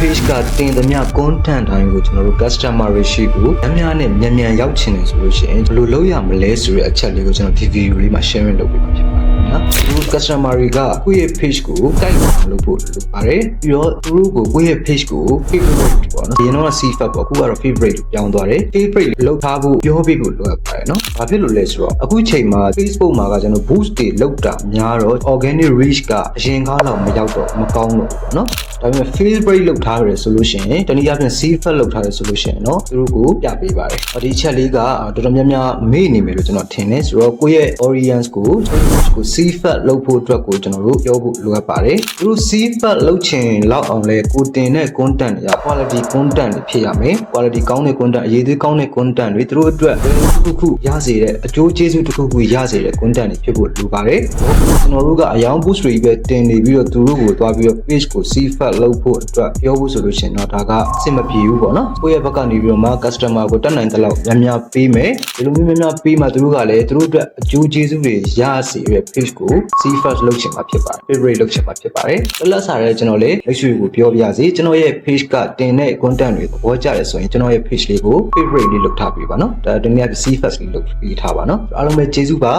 page ကတင်သမျှ content တိုင်းကိုကျွန်တော်တို့ customer တွေရှိကိုအများနဲ့မြန်မြန်ရောက်ချင်တယ်ဆိုလို့ရှိရင်ဘယ်လိုလုပ်ရမလဲဆိုတဲ့အချက်လေးကိုကျွန်တော်ဒီ video လေးမှာ sharing လုပ်ပေးမှာဖြစ်ပါတယ်နော်သူတို့ customer တွေကကိုယ့်ရဲ့ page ကိုတိုက်အောင်လုပ်ဖို့လုပ်ပါတယ်ပြီးတော့သူတို့ကိုကိုယ့်ရဲ့ page ကို favorite ပေါ့နော်ဒီရင်တော့ CFAT ပေါ့အခုကတော့ favorite လို့ပြောင်းသွားတယ် favorite လုပ်ထားဖို့ပြောပေးဖို့လိုအပ်ပါတယ်နော်ဘာဖြစ်လို့လဲဆိုတော့အခုချိန်မှာ Facebook မှာကကျွန်တော် boost တွေလုပ်တာများတော့ organic reach ကအရင်ကားလောက်မရောက်တော့မကောင်းတော့ဘူးပေါ့နော် ဒါပေမဲ့ favorite လုပ်ထားရတယ်ဆိုလို့ရှိရင်တနည်းအားဖြင့် CFAT လုပ်ထားတယ်ဆိုလို့ရှိရင်တော့သူတို့ကိုပြပေးပါတယ်ဒီချက်လေးကတော်တော်များများမေ့နေမယ်လို့ကျွန်တော်ထင်တယ်ဆိုတော့ကိုယ့်ရဲ့ audience ကိုကို CFAT လုပ်ဖို့အတွက်ကိုကျွန်တော်တို့ပြောဖို့လိုအပ်ပါတယ်သူတို့ CFAT လုပ်ချင်လောက်အောင်လဲကိုတင်တဲ့ content တွေက quality content တွေဖြစ်ရမယ် quality ကောင်းတဲ့ content အရေးသေးကောင်းတဲ့ content တွေသူတို့အတွက်တစ်ခုခုရစေတဲ့အကျိုးကျေးဇူးတစ်ခုခုရစေတဲ့ content တွေဖြစ်ဖို့လိုပါတယ်ကျွန်တော်တို့ကအယောင် boost တွေပဲတင်နေပြီးတော့သူတို့ကိုသွားပြီးတော့ page ကို CFAT လုပ်ဖို့အတွက်ပြောဖို့ဆိုလို့ရှိရင်တော့ဒါကအဆင်မပြေဘူးပေါ့နော်ကိုယ့်ရဲ့ဘက်ကနေပြီးတော့မှ customer ကိုတက်နိုင်တဲ့လောက်များများပေးမယ်ဒီလိုမျိုးများများပေးမှသူတို့ကလည်းသူတို့အတွက်အကျိုးကျေးဇူးတွေရစေတဲ့ page ကို CFAT လုပ်ချင်မှာဖြစ်ပါတယ် favorite လုပ်ချင်မှာဖြစ်ပါတယ်လက်လက်စားရဲကျွန်တော်လည်းလက်ရှိကိုပြောပြရစီကျွန်တော်ရဲ့ page ကတင်တဲ့ content တွေသဘောကျတယ်ဆိုရင်ကျွန်တော်ရဲ့ page လေးကို favorite လေးလုပ်ထားပေးပါနော်ဒါတနည်းအားဖြင့် CFAT လေးလုပ်ပေးထားပါနော်အားလုံးပဲကျေးဇူးပါ